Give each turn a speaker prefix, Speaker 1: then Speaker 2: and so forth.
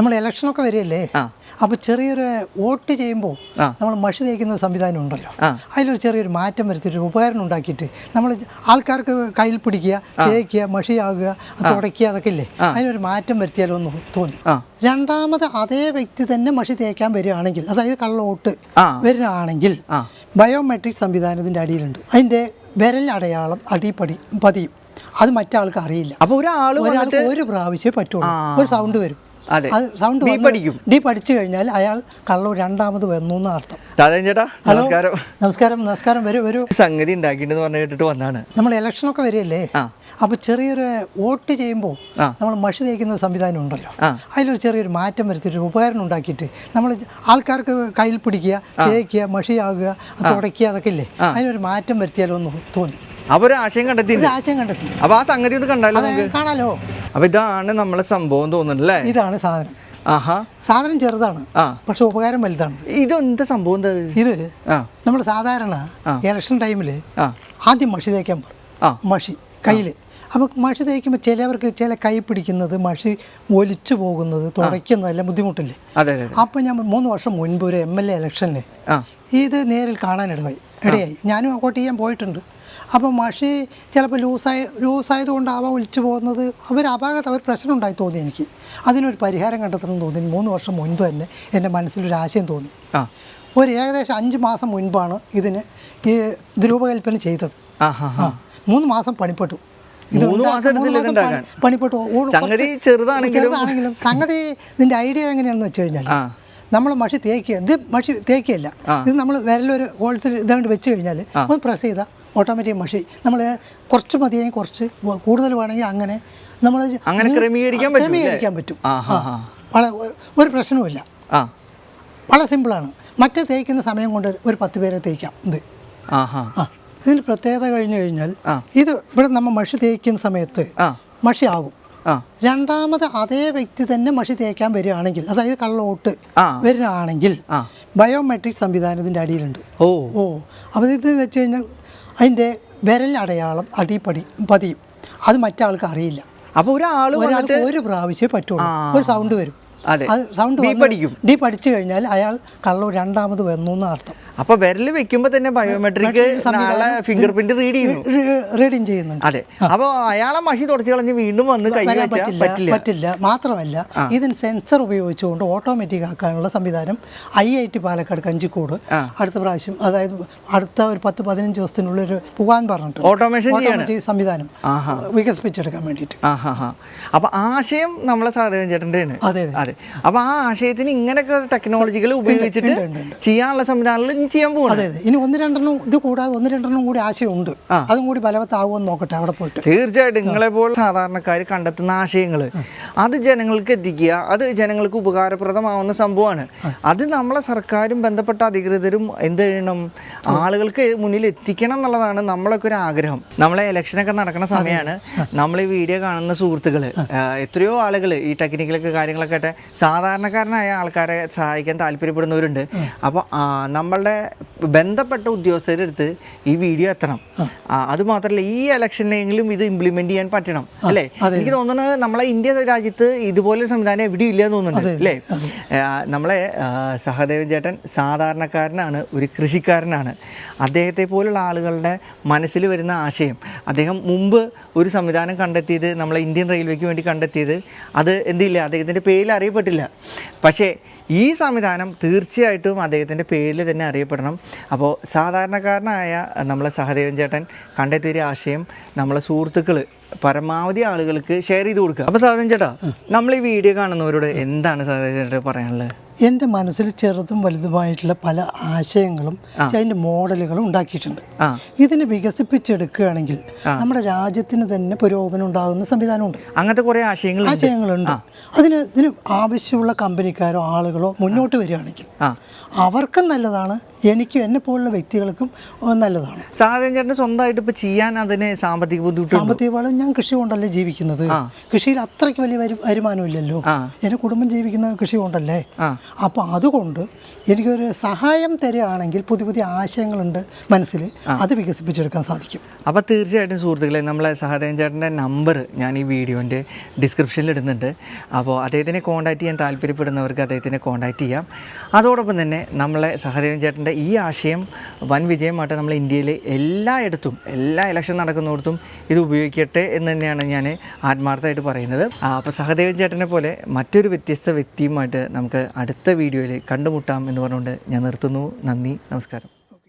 Speaker 1: നമ്മൾ ഇലക്ഷനൊക്കെ വരികയല്ലേ?
Speaker 2: അപ്പൊ
Speaker 1: അപ്പോൾ ചെറിയൊരു വോട്ട് ചെയ്യുമ്പോൾ നമ്മൾ മഷി തേക്കുന്ന സംവിധാനം ഉണ്ടല്ലോ. അതിലൊരു ചെറിയൊരു മാറ്റം വരുത്തിയിട്ട് ഒരു ഉപകരണം ഉണ്ടാക്കിയിട്ട് നമ്മൾ ആൾക്കാർക്ക് കയ്യിൽ പിടിക്കുക തേക്കുക മഷിയാകുക തുടയ്ക്കുക അതൊക്കെ ഇല്ലേ? അതിനൊരു മാറ്റം വരുത്തിയാലോ എന്ന് തോന്നി. രണ്ടാമത് അതേ വ്യക്തി തന്നെ മഷി തേക്കാൻ വരികയാണെങ്കിൽ അതായത് കള്ള വോട്ട്. വരികയാണെങ്കിൽ ബയോമെട്രിക് സംവിധാനത്തിന്റെ അടിയിലുണ്ട്. അതിന്റെ വിരൽ അടയാളം അടിപ്പടി പതിയും. അത് മറ്റാൾക്ക് അറിയില്ല.
Speaker 2: അപ്പൊ ഒരാൾ
Speaker 1: ഒരാൾക്ക് ഒരു പ്രാവശ്യമേ പറ്റുള്ളൂ. ഒരു സൗണ്ട് വരും.
Speaker 2: അതെ.
Speaker 1: സൗണ്ട്
Speaker 2: അടിക്കും.
Speaker 1: ഡീപ്പ് അടിച്ചു കഴിഞ്ഞാൽ അയാൾ കള്ളു രണ്ടാമത് വന്നു എന്ന് അർത്ഥം.
Speaker 2: ചേട്ടാ നമസ്കാരം.
Speaker 1: നമസ്കാരം നമസ്കാരം. വരൂ വരൂ.
Speaker 2: സംഗതി ഉണ്ടാക്കിണ്ടെന്ന് പറഞ്ഞു കേട്ടിട്ട് വന്നാണ്.
Speaker 1: നമ്മൾ ഇലക്ഷനൊക്കെ വരികയല്ലേ? അപ്പൊ ചെറിയൊരു വോട്ട് ചെയ്യുമ്പോൾ നമ്മൾ മഷി തേക്കുന്ന സംവിധാനം ഉണ്ടല്ലോ. അതിലൊരു ചെറിയൊരു മാറ്റം വരുത്തിയിട്ട് ഒരു ഉപകരണം ഉണ്ടാക്കിയിട്ട് നമ്മൾ ആൾക്കാർക്ക് കയ്യിൽ പിടിക്കുക തേക്കുക മഷിയാകുക തുടയ്ക്കുക അതൊക്കെ ഇല്ലേ? അതിനൊരു മാറ്റം വരുത്തിയാലോ എന്ന് തോന്നി.
Speaker 2: അവരാശയം ആശയം കണ്ടെത്തി
Speaker 1: ആശയം കണ്ടെത്തി.
Speaker 2: അപ്പൊ ആ സംഗതി
Speaker 1: കാണാലോ?
Speaker 2: അപ്പൊ ഇതാണ് നമ്മളെ സംഭവം തോന്നുന്നല്ലേ
Speaker 1: ഇതാണ് സാധനം.
Speaker 2: ആഹാ.
Speaker 1: സാധനം ചെറുതാണ് പക്ഷെ ഉപകാരം വലുതാണ്.
Speaker 2: ഇതെന്താ സംഭവം ഇത്?
Speaker 1: നമ്മൾ സാധാരണ ഇലക്ഷൻ ടൈമിൽ ആദ്യം മഷി തേക്കാൻ പറയും. മഷി കയ്യിൽ അപ്പോൾ മഷി തേക്കുമ്പോൾ ചിലവർക്ക് ചില കൈ പിടിക്കുന്നത് മഷി ഒലിച്ചു പോകുന്നത് തുടയ്ക്കുന്നതെല്ലാം ബുദ്ധിമുട്ടില്ലേ. അപ്പോൾ ഞാൻ മൂന്ന് വർഷം മുൻപ് ഒരു എം എൽ എ ഇലക്ഷന് ഇത് നേരിൽ കാണാനിടവായി ഇടയായി. ഞാനും വോട്ട് ചെയ്യാൻ പോയിട്ടുണ്ട്. അപ്പോൾ മഷി ചിലപ്പോൾ ലൂസായി ലൂസായതുകൊണ്ടാവാം ഒലിച്ചു പോകുന്നത്. അവർ അപാകത്ത് അവർ പ്രശ്നം ഉണ്ടായി തോന്നി എനിക്ക്. അതിനൊരു പരിഹാരം കണ്ടെത്തണം എന്ന് തോന്നി. മൂന്ന് വർഷം മുൻപ് തന്നെ എന്റെ മനസ്സിലൊരു ആശയം തോന്നി. ഒരു ഏകദേശം അഞ്ച് മാസം മുൻപാണ് ഇതിന് ഈ രൂപകൽപ്പന ചെയ്തത്.
Speaker 2: ആ
Speaker 1: മൂന്ന് മാസം പണിപ്പെട്ടു. പണിപ്പെട്ടു.
Speaker 2: ചെറുതാണെങ്കിലും-
Speaker 1: സംഗതി ഇതിന്റെ ഐഡിയ എങ്ങനെയാണെന്ന് വെച്ച് കഴിഞ്ഞാൽ നമ്മൾ മഷി തേക്കുക. ഇത് മഷി തേക്കുകയല്ല. ഇത് നമ്മൾ വിരലൊരു ഹോൾസിൽ ഇതാണ്ട് വെച്ച് കഴിഞ്ഞാൽ ഒന്ന് പ്രസ് ചെയ്താൽ ഓട്ടോമാറ്റിക് മഷി. നമ്മൾ കുറച്ച് മതിയെങ്കിൽ കുറച്ച് കൂടുതൽ വേണമെങ്കിൽ അങ്ങനെ. നമ്മൾ
Speaker 2: അങ്ങനെ ക്രമീകരിക്കാൻ?
Speaker 1: ക്രമീകരിക്കാൻ പറ്റും. ഒരു പ്രശ്നവുമില്ല
Speaker 2: ആ.
Speaker 1: വളരെ സിമ്പിളാണ് മറ്റേ തേക്കുന്ന സമയം കൊണ്ട് ഒരു പത്ത് പേരെ തേക്കാം. ഇത്. ഇതിന് പ്രത്യേകത കഴിഞ്ഞു കഴിഞ്ഞാൽ ഇത് ഇവിടെ നമ്മൾ മഷി തേക്കുന്ന സമയത്ത് മഷി ആകും. രണ്ടാമത് അതേ വ്യക്തി തന്നെ മഷി തേക്കാൻ വരികയാണെങ്കിൽ അതായത്
Speaker 2: കള്ളോട്ട്.
Speaker 1: വരികയാണെങ്കിൽ
Speaker 2: ബയോമെട്രിക്
Speaker 1: ബയോമെട്രിക് സംവിധാനത്തിന്റെ അടിയിലുണ്ട്.
Speaker 2: ഓ.
Speaker 1: ഓ. അപ്പോൾ ഇത് വെച്ച് കഴിഞ്ഞാൽ അതിന്റെ വിരലടയാളം അടിപടി അടിപ്പടി പതിയും. അത് മറ്റാൾക്ക് അറിയില്ല.
Speaker 2: അപ്പോൾ ഒരാൾ
Speaker 1: ഒരാൾക്ക് ഒരു പ്രാവശ്യമേ പറ്റുള്ളൂ. ഒരു സൗണ്ട് വരും. സൗണ്ട്
Speaker 2: അടിക്കും.
Speaker 1: ഡീപ്പ് അടിച്ചു കഴിഞ്ഞാൽ അയാൾ കള്ളു രണ്ടാമത് വന്നു എന്ന് അർത്ഥം
Speaker 2: അപ്പൊ വിരൽ വെക്കുമ്പോ തന്നെ ബയോമെട്രിക് ഫിംഗർ പ്രിന്റ് റീഡ് ചെയ്യുന്നു.
Speaker 1: റീഡിങ് ചെയ്യുന്നുണ്ട്.
Speaker 2: അതെ. അപ്പൊ അയാളെ മഷി തുടച്ചു കളഞ്ഞ് വീണ്ടും വന്ന്
Speaker 1: പറ്റില്ല
Speaker 2: പറ്റില്ല.
Speaker 1: മാത്രമല്ല ഇതിന് സെൻസർ ഉപയോഗിച്ചുകൊണ്ട് ഓട്ടോമാറ്റിക് ആക്കാനുള്ള സംവിധാനം I I T Palakkad Kanjikode. അടുത്ത പ്രാവശ്യം അതായത് അടുത്ത ഒരു പത്ത് പതിനഞ്ച് ദിവസത്തിനുള്ളിൽ ഒരു പോകാൻ പറഞ്ഞിട്ടുണ്ട്.
Speaker 2: ഓട്ടോമേഷൻ
Speaker 1: സംവിധാനം. വികസിപ്പിച്ചെടുക്കാൻ
Speaker 2: ഹാ അപ്പൊ ആശയം നമ്മളെ സാധകം ചേട്ടന്റെ
Speaker 1: അതെ. അതെ.
Speaker 2: അപ്പൊ ആ ആശയത്തിന് ഇങ്ങനെയൊക്കെ ടെക്നോളജികൾ ഉപയോഗിച്ചിട്ട്. ചെയ്യാനുള്ള സംവിധാനങ്ങൾ ചെയ്യാൻ പോകും
Speaker 1: അതെ ഇനി ഒന്ന് രണ്ടെണ്ണം ഇത് കൂടാതെ ഒന്ന് രണ്ടെണ്ണം കൂടി ആശയം ഉണ്ട് അതും കൂടി ബലവത്താവുമെന്ന് നോക്കട്ടെ അവിടെ പോയിട്ട്.
Speaker 2: തീർച്ചയായിട്ടും നിങ്ങളെ പോലെ സാധാരണക്കാർ കണ്ടെത്തുന്ന ആശയങ്ങൾ അത് ജനങ്ങൾക്ക് എത്തിക്കുക അത് ജനങ്ങൾക്ക് ഉപകാരപ്രദമാവുന്ന സംഭവമാണ്. അത് നമ്മളെ സർക്കാരും ബന്ധപ്പെട്ട അധികൃതരും എന്ത് ചെയ്യണം? ആളുകൾക്ക് മുന്നിൽ എത്തിക്കണം എന്നുള്ളതാണ് നമ്മളൊക്കെ ഒരു ആഗ്രഹം. നമ്മളെ ഇലക്ഷനൊക്കെ നടക്കുന്ന സമയമാണ് നമ്മൾ ഈ വീഡിയോ കാണുന്ന സുഹൃത്തുക്കൾ എത്രയോ ആളുകൾ ഈ ടെക്നിക്കലൊക്കെ കാര്യങ്ങളൊക്കെ ആയിട്ട് സാധാരണക്കാരനായ ആൾക്കാരെ സഹായിക്കാൻ താല്പര്യപ്പെടുന്നവരുണ്ട്. അപ്പോൾ നമ്മളുടെ ബന്ധപ്പെട്ട ഉദ്യോഗസ്ഥരുടെ അടുത്ത് ഈ വീഡിയോ എത്തണം. അത് മാത്രമല്ല ഈ ഇലക്ഷനിലെങ്കിലും ഇത് ഇംപ്ലിമെന്റ് ചെയ്യാൻ പറ്റണം. അല്ലേ? എനിക്ക് തോന്നുന്നത് നമ്മളെ ഇന്ത്യ രാജ്യത്ത് ഇതുപോലെ സംവിധാനം എവിടെയും ഇല്ല എന്ന് തോന്നുന്നുണ്ട്. അല്ലേ? നമ്മളെ സഹദേവൻ ചേട്ടൻ സാധാരണക്കാരനാണ് ഒരു കൃഷിക്കാരനാണ്. അദ്ദേഹത്തെ പോലുള്ള ആളുകളുടെ മനസ്സിൽ വരുന്ന ആശയം അദ്ദേഹം മുമ്പ് ഒരു സംവിധാനം കണ്ടെത്തിയത് നമ്മളെ ഇന്ത്യൻ റെയിൽവേക്ക് വേണ്ടി കണ്ടെത്തിയത് അത് എന്തില്ല അദ്ദേഹത്തിന്റെ പേരിൽ അറിയപ്പെട്ടില്ല. പക്ഷേ ഈ സംവിധാനം തീർച്ചയായിട്ടും അദ്ദേഹത്തിന്റെ പേരിൽ തന്നെ അറിയപ്പെടണം. അപ്പോൾ സാധാരണക്കാരനായ നമ്മളെ സഹദേവൻ ചേട്ടൻ കണ്ടെത്തിയ ഒരു ആശയം നമ്മളെ സുഹൃത്തുക്കൾ പരമാവധി ആളുകൾക്ക് ഷെയർ ചെയ്ത് കൊടുക്കുക. അപ്പോൾ സഹദേവൻ ചേട്ടാ നമ്മൾ ഈ വീഡിയോ കാണുന്നവരോട് എന്താണ് സഹദേവൻ ചേട്ടൻ പറയാനുള്ളത്?
Speaker 1: എന്റെ മനസ്സിൽ ചെറുതും വലുതുമായിട്ടുള്ള പല ആശയങ്ങളും അതിന്റെ മോഡലുകളും ഉണ്ടാക്കിയിട്ടുണ്ട്. ഇതിനെ വികസിപ്പിച്ചെടുക്കുകയാണെങ്കിൽ നമ്മുടെ രാജ്യത്തിന് തന്നെ പുരോഗമനം ഉണ്ടാകുന്ന സംവിധാനമുണ്ട്.
Speaker 2: അങ്ങനത്തെ കുറേ ആശയങ്ങൾ
Speaker 1: ആശയങ്ങളുണ്ട്. അതിന് ഇതിന് ആവശ്യമുള്ള കമ്പനിക്കാരോ ആളുകളോ മുന്നോട്ട് വരികയാണെങ്കിൽ അവർക്കും നല്ലതാണ്. എനിക്കും എന്നെ പോലുള്ള വ്യക്തികൾക്കും നല്ലതാണ്.
Speaker 2: സാധാരണ ചേട്ടന് സ്വന്തമായിട്ട് ഇപ്പൊ ചെയ്യാൻ അതിന് സാമ്പത്തിക ബുദ്ധിമുട്ട്
Speaker 1: സാമ്പത്തിക വളം ഞാൻ കൃഷി കൊണ്ടല്ലേ ജീവിക്കുന്നത്. കൃഷിയിൽ അത്രയ്ക്ക് വലിയ വരുമാനം വരുമാനമില്ലല്ലോ.
Speaker 2: എന്റെ
Speaker 1: എന്റെ കുടുംബം ജീവിക്കുന്ന കൃഷി കൊണ്ടല്ലേ?
Speaker 2: അപ്പൊ
Speaker 1: അപ്പോൾ അതുകൊണ്ട് എനിക്കൊരു സഹായം തരികയാണെങ്കിൽ പുതിയ പുതിയ ആശയങ്ങളുണ്ട് മനസ്സിൽ അത് വികസിപ്പിച്ചെടുക്കാൻ സാധിക്കും.
Speaker 2: അപ്പോൾ തീർച്ചയായിട്ടും സുഹൃത്തുക്കളെ നമ്മളെ സഹദേവൻ ചേട്ടന്റെ നമ്പർ ഞാൻ ഈ വീഡിയോന്റെ ഡിസ്ക്രിപ്ഷനിൽ ഇടുന്നുണ്ട്. അപ്പോൾ അദ്ദേഹത്തിനെ കോൺടാക്റ്റ് ചെയ്യാൻ താല്പര്യപ്പെടുന്നവർക്ക് അദ്ദേഹത്തിനെ കോൺടാക്റ്റ് ചെയ്യാം. അതോടൊപ്പം തന്നെ നമ്മളെ സഹദേവൻ ചേട്ടന്റെ ഈ ആശയം വൻ വിജയമായിട്ട് നമ്മൾ ഇന്ത്യയിലെ എല്ലായിടത്തും എല്ലാ ഇലക്ഷൻ നടക്കുന്നിടത്തും ഇത് ഉപയോഗിക്കട്ടെ എന്ന് തന്നെയാണ് ഞാൻ ആത്മാർത്ഥമായിട്ട് പറയുന്നത്. അപ്പോൾ സഹദേവൻ ചേട്ടനെ പോലെ മറ്റൊരു വ്യത്യസ്ത വ്യക്തിയുമായിട്ട് നമുക്ക് അടുത്ത വീഡിയോയിൽ കണ്ടുമുട്ടാം പറഞ്ഞുകൊണ്ട് ഞാൻ നിർത്തുന്നു. നന്ദി. നമസ്കാരം.